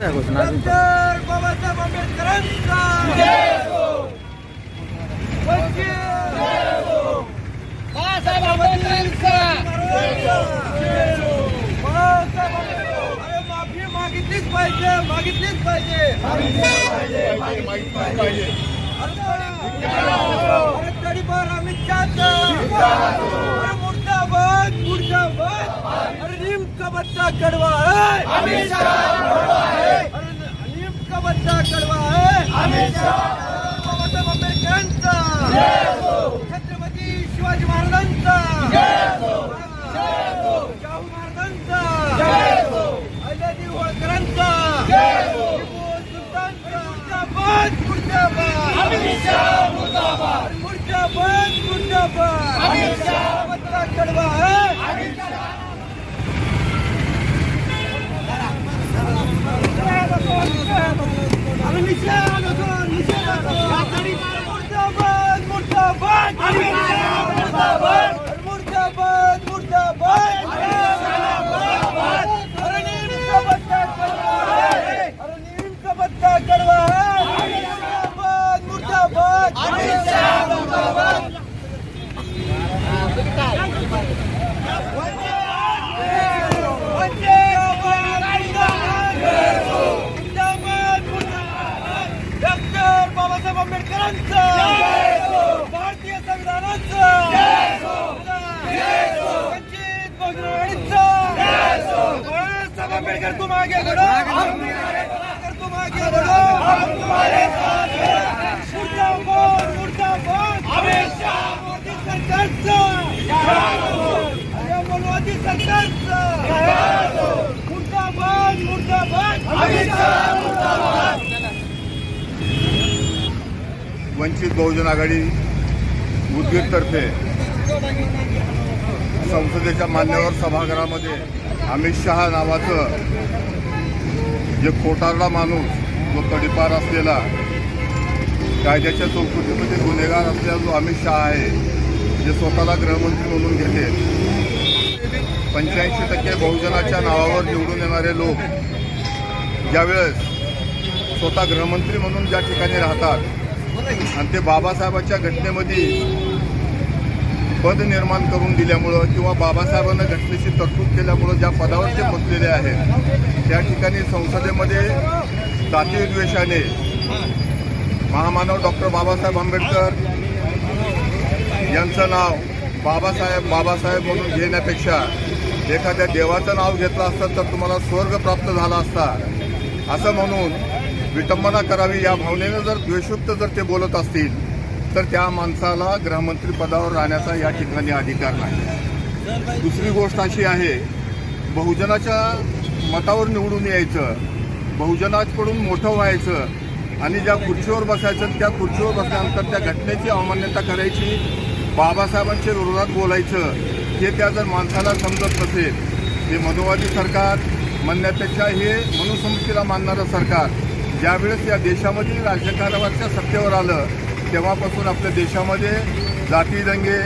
काय घोषणा अजून पण? डॉक्टर बाबासाहेब आंबेडकरांचा वंचित बाळासाहेब आंबेडकरांचा बाबासाहेब आंबेडकर अरे माफी मागितलीच पाहिजे मागितलीच पाहिजे अरे तडीपार अमित शहाचा अरे मुर्दाबाद मुर्दाबाद अरे नीम का बच्चा कड़वा है बच्चा कड़वा है बाबासाहेब आंबेडकरांचा छत्रपती शिवाजी महाराजांचा शाहू महाराजांचा अहिल्यादेवी होळकरांचा टिपू सुलतानचा मुर्दाबाद मुर्दाबाद मुर्दाबाद मुर्दाबाद बच्चा कड़वा है अरे निषेध होतो, निषेध होतो. मुर्दाबाद मुर्दाबाद मुर्दाबाद मुर्दाबाद मुर्दाबाद अरे नीम का बच्चा कड़वा है अरे नीम का बच्चा कड़वा है मुर्दाबाद मुर्दाबाद डॉक्टर बाबासाहेब आंबेडकरांचं भारतीय संविधानाचं! वंचित बहुजनवाडीचं बाबासाहेब आंबेडकर तुम आगे बढ़ो आंबेडकर तुम आगे बढ़ो मुर्दाबाद मुर्दाबाद! मोदी सरकारचं अरे मोदी सरकारचं मुर्दाबाद मुर्दाबाद वंचित बहुजन आघाडी उदगीरतर्फे संसदेच्या मान्यवर सभागृहामध्ये अमित शहा नावाचं जे खोटारडा माणूस जो तडीपार असलेला कायद्याच्या चौकटीमध्ये गुन्हेगार असलेला जो अमित शहा आहे जे स्वतःला गृहमंत्री म्हणून घेते. पंच्याऐंशी टक्के बहुजनाच्या नावावर निवडून येणारे लोक ज्यावेळेस स्वतः गृहमंत्री म्हणून ज्या ठिकाणी राहतात आणि ते बाबासाहेबांच्या घटनेमध्ये पद निर्माण करून दिल्यामुळं किंवा बाबासाहेबांना घटनेची तरतूद केल्यामुळं ज्या पदावर ते बसलेले आहेत त्या ठिकाणी संसदेमध्ये जातीद्वेषाने महामानव डॉक्टर बाबासाहेब आंबेडकर यांचं नाव बाबासाहेब बाबासाहेब म्हणून घेण्यापेक्षा एखाद्या देवाचं नाव घेतलं असतं तर तुम्हाला स्वर्ग प्राप्त झाला असता. असं म्हणून विटंबना करावी या भावनेनं जर द्वेषयुक्त जर ते बोलत असतील तर त्या माणसाला गृहमंत्री पदावर राहण्याचा या ठिकाणी अधिकार नाही. दुसरी गोष्ट अशी आहे बहुजनाच्या मतावर निवडून यायचं बहुजनाकडून मोठं व्हायचं आणि ज्या खुर्चीवर बसायचं त्या खुर्चीवर बसल्यानंतर त्या घटनेची अवमान्यता करायची बाबासाहेबांच्या विरोधात बोलायचं हे त्या जर माणसाला समजत नसेल हे मनोवादी सरकार म्हणण्यापेक्षा हे मनुसंहितेला मानणारं सरकार ज्यावेळेस या देशामध्ये राज्यकारभारच्या सत्तेवर आलं तेव्हापासून आपल्या देशामध्ये जाती दंगे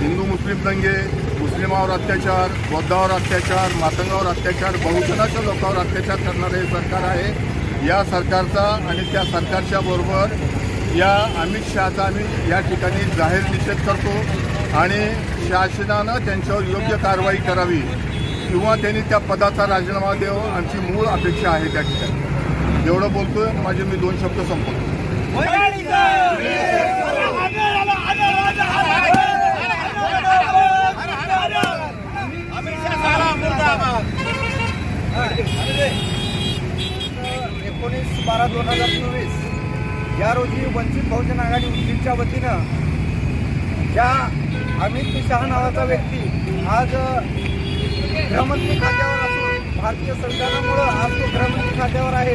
हिंदू मुस्लिम दंगे मुस्लिमावर अत्याचार बौद्धावर अत्याचार मातंगावर अत्याचार बहुजनाच्या लोकांवर अत्याचार करणारं हे सरकार आहे. या सरकारचा आणि त्या सरकारच्या बरोबर या अमित शहाचा आम्ही या ठिकाणी जाहीर निषेध करतो आणि शासनानं त्यांच्यावर योग्य कारवाई करावी किंवा त्यांनी त्या पदाचा राजीनामा द्यावा आमची मूळ अपेक्षा आहे त्या ठिकाणी. एवढं बोलतोय माझे मी दोन शब्द संपवतो. एकोणीस बारा दोन हजार चोवीस. या रोजी वंचित बहुजन आघाडी उद्दीच्या वतीनं ज्या अमित शहा नावाचा व्यक्ती आज गृहमंत्री खात्यावर असून भारतीय संविधानामुळं आज तो गृहमंत्री खात्यावर आहे.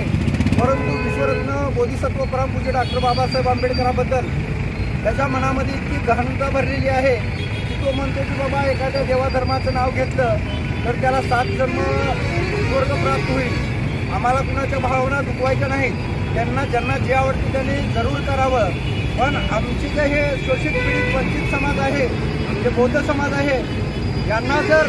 परंतु विश्वरत्न बोधिसत्व परमपूज्य डॉक्टर बाबासाहेब आंबेडकरांबद्दल त्याच्या मनामध्ये इतकी गहनता भरलेली आहे की तो म्हणतो की बाबा एखाद्या देवाधर्माचं नाव घेतलं तर त्याला सात जन्म स्वर्ग प्राप्त होईल. आम्हाला कुणाच्या भावना दुखवायच्या नाहीत. त्यांना ज्यांना जे आवडते त्यांनी जरूर करावं. पण आमची जे हे शोषित पीडित वंचित समाज आहे जे बौद्ध समाज आहे यांना जर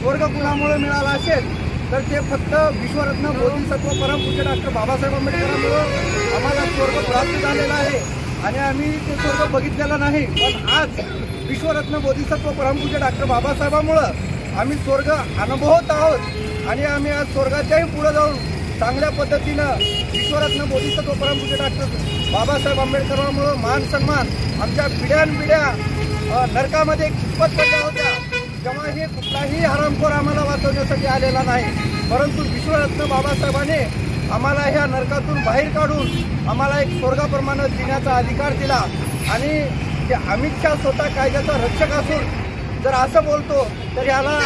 स्वर्ग कुणामुळे मिळाला असेल तर ते फक्त विश्वरत्न बोधिसत्व परमपूज्य डॉक्टर बाबासाहेब आंबेडकरांमुळं आम्हाला स्वर्ग प्राप्त झालेला आहे. आणि आम्ही ते स्वर्ग बघितलेलं नाही पण आज विश्वरत्न बोधिसत्व परमपूज्य डॉक्टर बाबासाहेबांमुळं आम्ही स्वर्ग अनुभवत आहोत. आणि आम्ही आज स्वर्गाच्याही पुढं जाऊन चांगल्या पद्धतीनं विश्वरत्न बोधिसत्व परमपूज्य डॉक्टर बाबासाहेब आंबेडकरांमुळं मान सन्मान आमच्या पिढ्यानपिढ्या नरकामध्ये खितपत पडल्या होत्या जेव्हा हे कुठलाही हरामखोर आम्हाला वाचवण्यासाठी आलेला नाही. परंतु विश्वरत्न बाबासाहेबांनी आम्हाला ह्या नरकातून बाहेर काढून आम्हाला एक स्वर्गाप्रमाणे जिण्याचा अधिकार दिला. आणि ते अमित शहा स्वतः कायद्याचा रक्षक असून जर असं बोलतो तर याला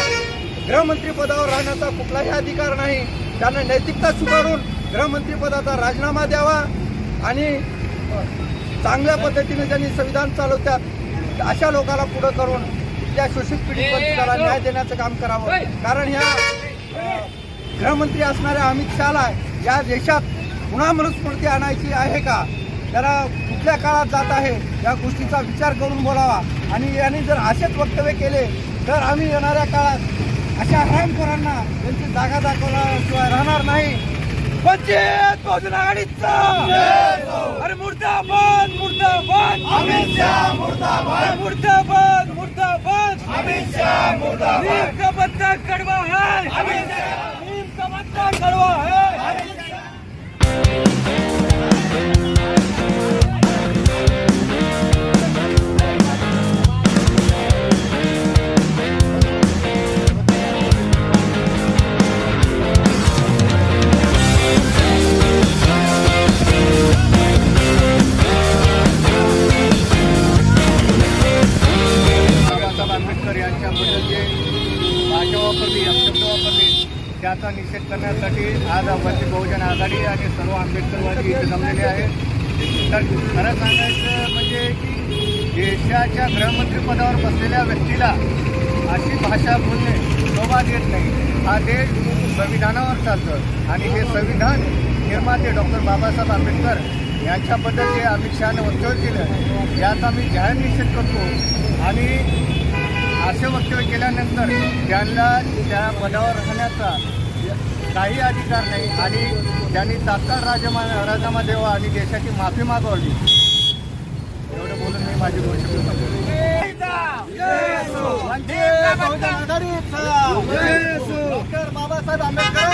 गृहमंत्रीपदावर राहण्याचा कुठलाही अधिकार नाही. त्यानं नैतिकता स्वीकारून गृहमंत्रीपदाचा राजीनामा द्यावा आणि चांगल्या पद्धतीने ज्यांनी संविधान चालवतात अशा लोकांना पुढं करून त्या शोषित पीडित वंचिताला न्याय देण्याचं काम करावं. कारण ह्या गृहमंत्री असणाऱ्या अमित शहाला या देशात पुन्हा मनुस्मृती आणायची आहे का? त्याला कुठल्या काळात जात आहे? या गोष्टीचा विचार करून बोलावा. आणि यांनी जर असेच वक्तव्य केले तर आम्ही येणाऱ्या काळात अशा हरामखोरांना त्यांची जागा दाखवल्याशिवाय राहणार नाही. वंचित बहुजन आघाडीचा. अरे मुर्दाबाद मुर्दाबाद. अमित शहा मुर्दाबाद. मुर्दाबाद मुर्दाबाद. अमित शहा मुर्दाबाद. नीम का पत्ता कड़वा है अमित नीम का पत्ता कड़वा है त्याचा निषेध करण्यासाठी आज वंचित बहुजन आघाडी आणि सर्व आंबेडकरवादी इथे जमलेले आहेत. तर खरं सांगायचं म्हणजे की देशाच्या गृहमंत्रीपदावर बसलेल्या व्यक्तीला अशी भाषा बोलणे शोभा देत नाही. हा देश संविधानावर चालतं आणि हे संविधान निर्माते डॉक्टर बाबासाहेब आंबेडकर यांच्याबद्दल जे अमित शहाने वक्तव्य केलं याचा मी जाहीर निषेध करतो. आणि असे वक्तव्य केल्यानंतर त्यांना त्या पदावर राहण्याचा काही अधिकार नाही आणि त्यांनी तात्काळ राजमा राजीनामा द्यावा आणि देशाची माफी मागवावी एवढं बोलून मी माझी गोष्ट डॉक्टर बाबासाहेब आंबेडकर